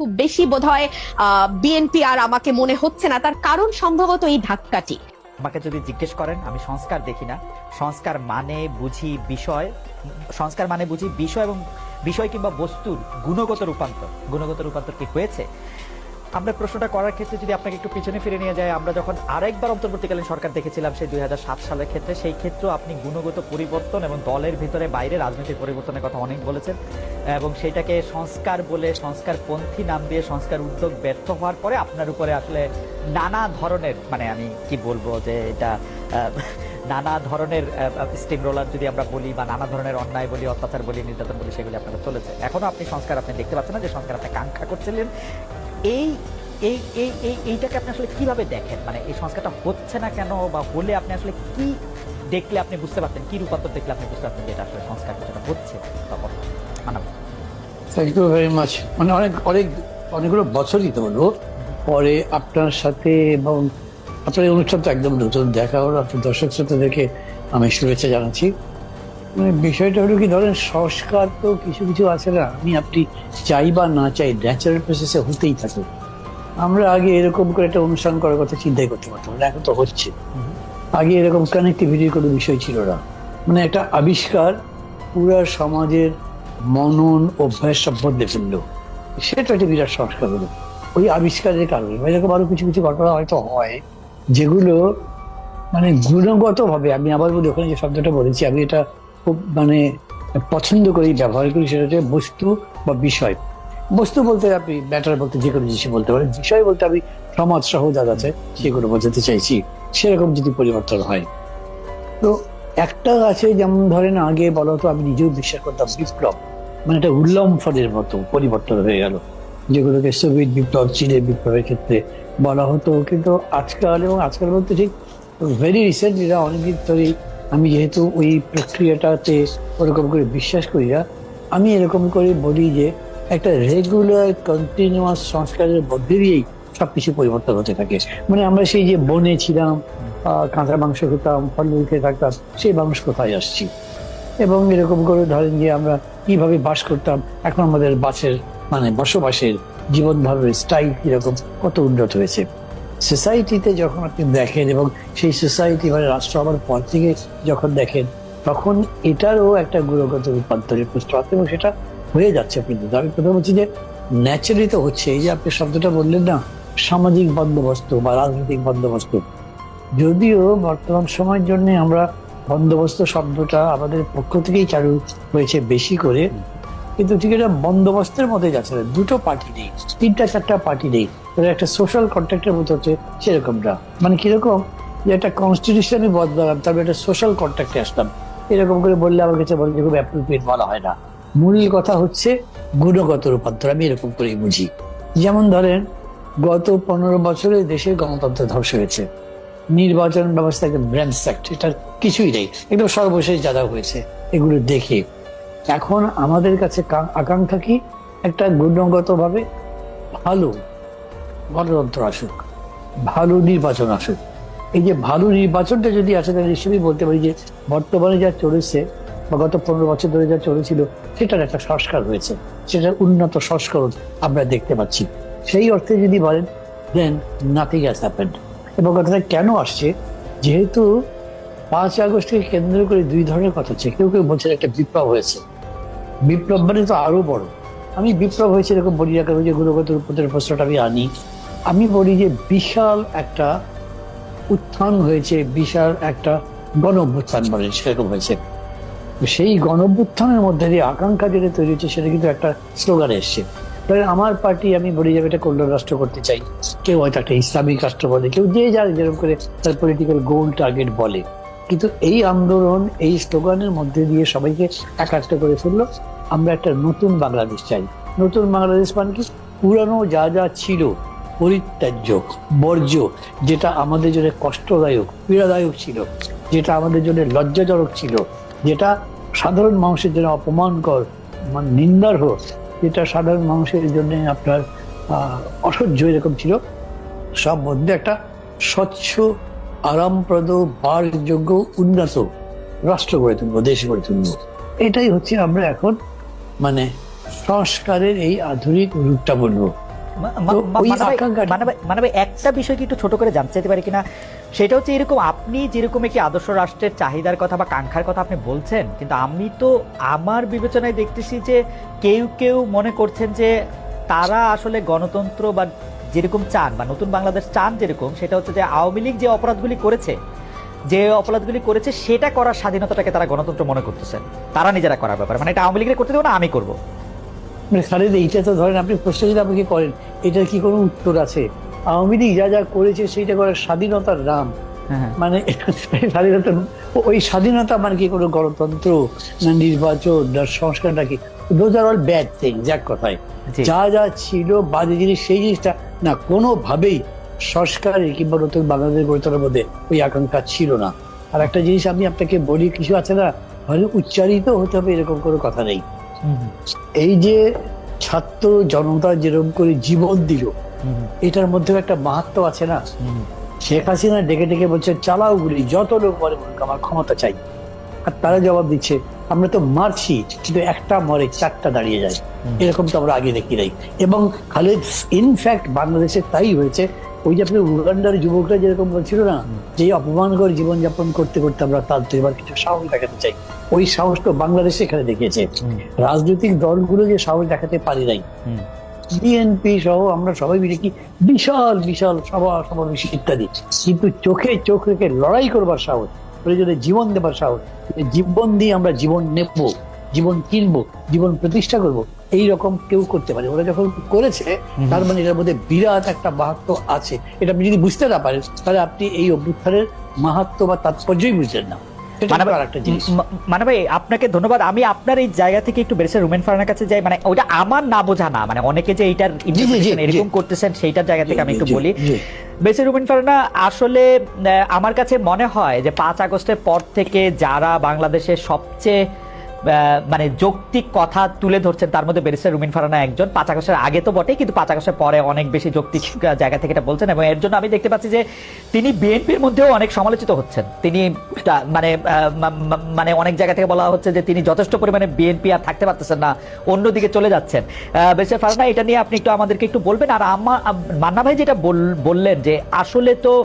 খুব বেশি বোধহয় বিএনপি আর আমাকে মনে হচ্ছে না। তার কারণ সম্ভবত এই ধাক্কাটি। আমাকে যদি জিজ্ঞেস করেন, আমি সংস্কার দেখি না। সংস্কার মানে বুঝি বিষয়, সংস্কার মানে বুঝি বিষয় এবং বিষয় কিংবা বস্তুর গুণগত রূপান্তর। গুণগত রূপান্তর কি হয়েছে? আমরা প্রশ্নটা করার ক্ষেত্রে যদি আপনাকে একটু পিছনে ফিরে নিয়ে যায়, আমরা যখন আরেকবার অন্তর্বর্তীকালীন সরকার দেখেছিলাম সেই দুই হাজার সাত সালের ক্ষেত্রে, সেই ক্ষেত্রেও আপনি গুণগত পরিবর্তন এবং দলের ভিতরে বাইরে রাজনৈতিক পরিবর্তনের কথা অনেক বলেছেন এবং সেটাকে সংস্কার বলে সংস্কার পন্থী নাম দিয়ে সংস্কার উদ্যোগ ব্যর্থ হওয়ার পরে আপনার উপরে আসলে নানা ধরনের মানে আমি কি বলব যে এটা নানা ধরনের স্টিম রোলার যদি আমরা বলি বা নানা ধরনের অন্যায় বলি, অত্যাচার বলি, নির্যাতন বলি, সেগুলি আপনারা চলেছে। এখনও আপনি সংস্কার আপনি দেখতে পাচ্ছেন না যে সংস্কার আপনি কাঙ্ক্ষা করছিলেন। এই এই এই এই, এইটাকে আপনি আসলে কীভাবে দেখেন? মানে এই সংস্কারটা হচ্ছে না কেন? বা হলে আপনি আসলে কি দেখলে আপনি বুঝতে পারতেন? কি রূপান্তর দেখলে আপনি বুঝতে পারতেন যে এটা আসলে সংস্কার কিছুটা হচ্ছে? তখন মানব। থ্যাংক ইউ ভেরি মাচ মানে অনেক অনেক, অনেকগুলো বছরই তো হলো। পরে আপনার সাথে এবং আপনার এই অনুষ্ঠান তো একদম নতুন দেখা হলো। আপনার দর্শক শ্রোতাদেরকে আমি শুভেচ্ছা জানাচ্ছি। মানে বিষয়টা হলো কি, ধরেন সংস্কার তো কিছু কিছু আছে না, আমি আপনি চাই বা না চাই ন্যাচারাল প্রসেসে হতেই থাকে। আমরা আগে এরকম করে একটা অনুষ্ঠান করার কথা চিন্তাই করতে পারতাম, না, এখন তো হচ্ছে। আগে এরকম কানেক্টিভিটির কোনো বিষয় ছিল না। মানে একটা আবিষ্কার পুরা সমাজের মনন, অভ্যাস সব বদলে ফেলল। সেটা একটা বিরাট সংস্কার হলো। ওই আবিষ্কারের কারণে। এরকম আরও কিছু কিছু ঘটনা হয়তো হয়, যেগুলো মানে গুণগতভাবে আমি আবার বলি, ওখানে যে শব্দটা বলেছি, আমি এটা খুব মানে পছন্দ করি, ব্যবহার করি, সেটা হচ্ছে বস্তু বা বিষয়। বস্তু বলতে আপনি ব্যাটার বলতে যে কোনো জিনিস বলতে পারেন। বিষয় বলতে আমি সমাজ সহ যা আছে সেগুলো বোঝাতে চাইছি। সেরকম যদি পরিবর্তন হয়। তো একটা আছে যেমন ধরেন আগে বলা হতো আমি নিজেও বিশ্বাস করতাম বিপ্লব। মানে একটা উল্লম্ফনের মতো পরিবর্তন হয়ে গেল। যেগুলোকে সোভিয়েত বিপ্লব, চীনের বিপ্লবের ক্ষেত্রে বলা হতো। কিন্তু আজকাল এবং আজকাল বলতে ঠিক ভেরি রিসেন্টলি অনেকদিন ধরেই আমি যেহেতু ওই প্রক্রিয়াটাতে ওরকম করে বিশ্বাস করি না, আমি এরকম করে বলি যে একটা রেগুলার কন্টিনিউয়াস সংস্কারের মধ্যে দিয়েই সব কিছু পরিবর্তন হতে থাকে। মানে আমরা সেই যে বনে ছিলাম কাঁচা মাংস খেতাম ফলমূল খেয়ে থাকতাম, সেই মানুষ কোথায় আসছি? এবং এরকম করে ধরেন যে আমরা কীভাবে বাস করতাম, এখন আমাদের বাসের মানে বসবাসের জীবন ধারণের স্টাইল কীরকম, কত উন্নত হয়েছে। সোসাইটিতে যখন আপনি দেখেন এবং সেই সোসাইটি মানে রাষ্ট্র হওয়ার পর থেকে যখন দেখেন, তখন এটারও একটা গুণগত রূপান্তরের প্রশ্ন আছে এবং সেটা হয়ে যাচ্ছে কিন্তু। আমি প্রথম বলছি যে ন্যাচারালি তো হচ্ছে। এই যে আপনি শব্দটা বললেন না, সামাজিক বন্দোবস্ত বা রাজনৈতিক বন্দোবস্ত। যদিও বর্তমান সময়ের জন্য আমরা বন্দোবস্ত শব্দটা আমাদের পক্ষ থেকেই চালু হয়েছে বেশি করে কিন্তু ঠিক এটা বন্দোবস্তের মধ্যে যাচ্ছে না। দুটো পার্টি নেই, তিনটা, চারটা পার্টি নেই। একটা সোশ্যাল কন্ট্যাক্টের মতো হচ্ছে সেরকমটা। মানে কীরকম? যে একটা কনস্টিটিউশনই বদলালাম তবে একটা সোশ্যাল কন্ট্রাক্টে আসলাম। এরকম করে বললে আমার কাছে বলে খুব অ্যাপ্রোপ্রিয়েট বলা হয় না। মূল কথা হচ্ছে গুণগত রূপান্তর, আমি এরকম করেই বুঝি। যেমন ধরেন, গত পনেরো বছরে দেশে গণতন্ত্র ধ্বংস হয়েছে। নির্বাচন ব্যবস্থা ব্র্যান্ড সেক্ট এটার কিছুই নেই। একদম সর্বশেষ যা যা হয়েছে, এগুলো দেখে। এখন আমাদের কাছে আকাঙ্ক্ষা কি? একটা গুণগতভাবে ভালো গণতন্ত্র আসুক, ভালো নির্বাচন আসুক। এই যে ভালো নির্বাচনটা যদি আসে, তাহলে নিশ্চয়ই বলতে পারি যে বর্তমানে যা চলেছে বা গত পনেরো বছর ধরে যা চলেছিল, সেটার একটা সংস্কার হয়েছে। সেটার উন্নত সংস্করণ আমরা দেখতে পাচ্ছি। সেই অর্থে যদি বলেন দেন নাথিং হ্যাজ হ্যাপেন্ড এবং কথাটা কেন আসছে? যেহেতু পাঁচ আগস্টকে কেন্দ্র করে দুই ধরনের কথা হচ্ছে। কেউ কেউ বলছেন একটা বিপ্লব হয়েছে। বিপ্লব মানে তো আরও বড়। আমি বিপ্লব হয়েছে এরকম বলি না কারণ যে গুণগত রূপতের প্রশ্নটা আমি আনি। আমি বলি যে বিশাল একটা উত্থান হয়েছে, বিশাল একটা গণ অভ্যুত্থান বলে সেরকম হয়েছে। সেই গণ অভ্যুত্থানের মধ্যে যে আকাঙ্ক্ষা যেটা তৈরি হচ্ছে সেটা কিন্তু একটা স্লোগান এসছে। তাহলে আমার পার্টি আমি বলি যাবে এটা কল্যাণ রাষ্ট্র করতে চাই। কেউ হয়তো একটা ইসলামিক রাষ্ট্র বলে, কেউ যে যার যেরকম করে তার পলিটিক্যাল গোল টার্গেট বলে। কিন্তু এই আন্দোলন, এই স্লোগানের মধ্যে দিয়ে সবাইকে একাত্র করে ফেলল। আমরা একটা নতুন বাংলাদেশ চাই। নতুন বাংলাদেশ মানে কি? পুরানো যা যা ছিল, পরিত্যাজ্য, বর্জ্য, যেটা আমাদের জন্য কষ্টদায়ক, পীড়াদায়ক ছিল, যেটা আমাদের জন্য লজ্জাজনক ছিল, যেটা সাধারণ মানুষের জন্য অপমানকর মানে নিন্দার হোক যেটা সাধারণ মানুষের জন্য আপনার অসহ্য এরকম ছিল। সব মধ্যে একটা স্বচ্ছ আরামপ্রদ বাসযোগ্য উন্নত রাষ্ট্র গড়ে তুলবো দেশ গড়ে তুলবো। এটাই হচ্ছে আমরা এখন মানে সংস্কারের এই আধুনিক রূপটা বলব। মানা একটা বিষয় কি একটু ছোট করে জানতে চাইতে পারি কিনা? সেটা হচ্ছে এরকম আপনি যেরকম একটি আদর্শ রাষ্ট্রের চাহিদার কথা বা কাঙ্ক্ষার কথা আপনি বলছেন কিন্তু আমি তো আমার বিবেচনায় দেখতেছি যে কেউ কেউ মনে করছেন যে তারা আসলে গণতন্ত্র বা যেরকম চান বা নতুন বাংলাদেশ চান যেরকম সেটা হচ্ছে যে আওয়ামী লীগ যে অপরাধগুলি করেছে যে অপরাধগুলি করেছে সেটা করার স্বাধীনতাটাকে তারা গণতন্ত্র মনে করতেছেন। তারা নিজেরা করার ব্যাপারে। মানে এটা আওয়ামী লীগের করতে দেবো না আমি করব? মানে খালেদ এইটা তো ধরেন আপনি প্রশ্ন যদি আমাকে করেন এটার কি কোনো উত্তর আছে? আওয়ামী লীগ যা যা করেছে সেইটা করার স্বাধীনতার নাম? হ্যাঁ মানে স্বাধীনতা ওই স্বাধীনতা মানে কি কোনো গণতন্ত্র না নির্বাচন না সংস্কার নাকি? Those are all bad thing যাক কথায়। যা যা ছিল বাজে জিনিস সেই জিনিসটা না কোনোভাবেই সংস্কারের কিংবা নতুন বাংলাদেশ গড়ে তোলার মধ্যে ওই আকাঙ্ক্ষা ছিল না। আর একটা জিনিস আমি আপনাকে বলি কিছু আছে না হয়তো উচ্চারিত হতে হবে এরকম কোনো কথা নেই। এই যে ছাত্র জনতা যেরকম করে জীবন দিল এটার মধ্যেও একটা মাহাত্ম আছে না? শেখ হাসিনা ডেকে ডেকে বলছে চালাও গুলি যত লোক মরুক, আমার ক্ষমতা চাই। আর তারা জবাব দিচ্ছে আমরা তো মারছি কিন্তু একটা মরে চারটা দাঁড়িয়ে যায়। এরকম তো আমরা আগে দেখি নাই। এবং খালেদ ইনফ্যাক্ট বাংলাদেশে তাই হয়েছে। ওই যে আপনি উগান্ডার যুবকরা যেরকম বলছিল না যে এই অপমান করে জীবনযাপন করতে করতে আমরা তার তো এবার কিছু সাহস দেখাতে চাই। ওই সাহসটা বাংলাদেশে এখানে দেখিয়েছে। রাজনৈতিক দলগুলো যে সাহস দেখাতে পারি নাই। বিএনপি সহ আমরা সবাই মিলে কি বিশাল বিশাল সভা সমাবেশ ইত্যাদি। কিন্তু চোখে চোখ রেখে লড়াই করবার সাহস। প্রয়োজনে জীবন দেবার সাহস। জীবন দিয়ে আমরা জীবন নেব জীবন কিনবো জীবন প্রতিষ্ঠা করব এই রকম কেউ করতে পারে ওরা যখন করেছে তার মানে এটার মধ্যে বিরাট একটা মাহাত্ম আছে। এটা আপনি যদি বুঝতে না পারেন তাহলে আপনি এই অভ্যুত্থানের মাহাত্ম বা তাৎপর্যই বুঝলেন না। মানে মানে ভাই আপনাকে ধন্যবাদ আমি আপনার এই জায়গা থেকে একটু বেরেসে রুমেন ফারানের কাছে যাই মানে ওটা আমার না বোঝা না মানে অনেকে যে এইটার। এরকম করতেছেন সেইটার জায়গা থেকে আমি একটু বলি। বেসে রুবেন ফারানা আসলে আহ, আমার কাছে মনে হয় যে পাঁচ আগস্টের পর থেকে যারা বাংলাদেশের সবচেয়ে মানে যৌক্তিক কথা তুলে ধরছেন তার মধ্যে ব্যারিস্টার রুমিন ফারানা একজন। পাঁচ আগস্টের আগে তো বটে কিন্তু পাঁচ আগস্টের পরে অনেক বেশি যৌক্তিক জায়গা থেকে এটা বলছেন এবং এর জন্য আমি দেখতে পাচ্ছি যে তিনি বিএনপির মধ্যেও অনেক সমালোচিত হচ্ছেন। তিনি মানে মানে অনেক জায়গা থেকে বলা হচ্ছে যে তিনি যথেষ্ট পরিমাণে বিএনপি আর থাকতে পারতেছেন না অন্যদিকে চলে যাচ্ছেন। বেশির ফারানা এটা নিয়ে আপনি একটু আমাদেরকে একটু বলবেন। আর আমার মান্না ভাই যেটা বল- বললেন যে আসলে তো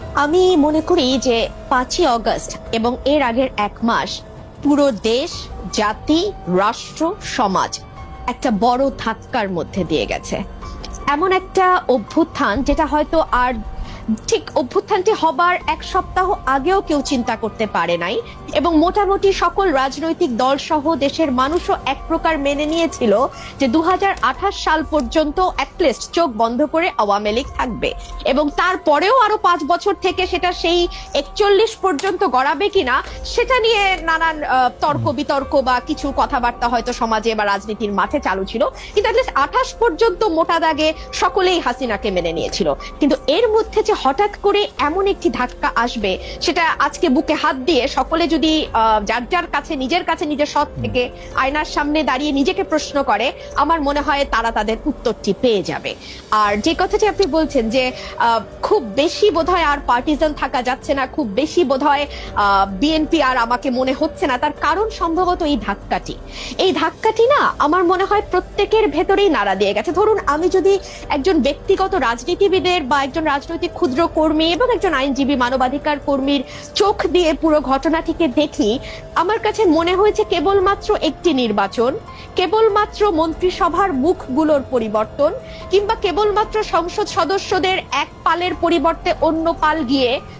আমি মনে করি যে পাঁচই অগস্ট এবং এর আগের এক মাস পুরো দেশ, জাতি, রাষ্ট্র, সমাজ একটা বড় ধাক্কার মধ্যে দিয়ে গেছে। এমন একটা অভ্যুত্থান যেটা হয়তো আর ঠিক অভ্যুত্থানটি হবার এক সপ্তাহ আগেও কেউ চিন্তা করতে পারে নাই। এবং মোটামুটি সকল রাজনৈতিক দল সহ দেশের মানুষও এক প্রকার মেনে নিয়েছিল যে দু সাল পর্যন্ত অ্যাটলিস্ট চোখ বন্ধ করে আওয়ামী লীগ থাকবে। এবং তারপরেও আরও পাঁচ বছর থেকে সেটা সেই একচল্লিশ পর্যন্ত গড়াবে কিনা, সেটা নিয়ে নানান তর্ক বিতর্ক বা কিছু কথাবার্তা হয়তো সমাজে বা রাজনীতির মাঠে চালু ছিল। কিন্তু অ্যাটলিস্ট আঠাশ পর্যন্ত মোটা দাগে সকলেই হাসিনাকে মেনে নিয়েছিল। কিন্তু এর মধ্যে যে হঠাৎ করে এমন একটি ধাক্কা আসবে সেটা আজকে বুকে হাত দিয়ে সকলে যদি যার যার কাছে নিজের কাছে নিজের সৎ থেকে আয়নার সামনে দাঁড়িয়ে নিজেকে প্রশ্ন করে আমার মনে হয় তারা তাদের উত্তরটি পেয়ে যাবে। আর যে কথাটি আপনি বলছেন যে খুব বেশি বোধহয় আর পার্টিজান থাকা যাচ্ছে না খুব বেশি বোধহয় বিএনপি আর আমাকে মনে হচ্ছে না তার কারণ সম্ভবত এই ধাক্কাটি। এই ধাক্কাটি না আমার মনে হয় প্রত্যেকের ভেতরেই নাড়া দিয়ে গেছে। ধরুন আমি যদি একজন ব্যক্তিগত রাজনীতিবিদের বা একজন রাজনৈতিক ক্ষুদ্র কর্মী এবং একজন আইনজীবী মানবাধিকার কর্মীর চোখ দিয়ে পুরো ঘটনাটিকে দেখি, আমার কাছে মনে হয়েছে কেবলমাত্র একটি নির্বাচন, কেবলমাত্র মন্ত্রিসভার মুখগুলোর পরিবর্তন, কিংবা কেবলমাত্র সংসদ সদস্যদের এক পালের পরিবর্তে অন্য পাল গিয়ে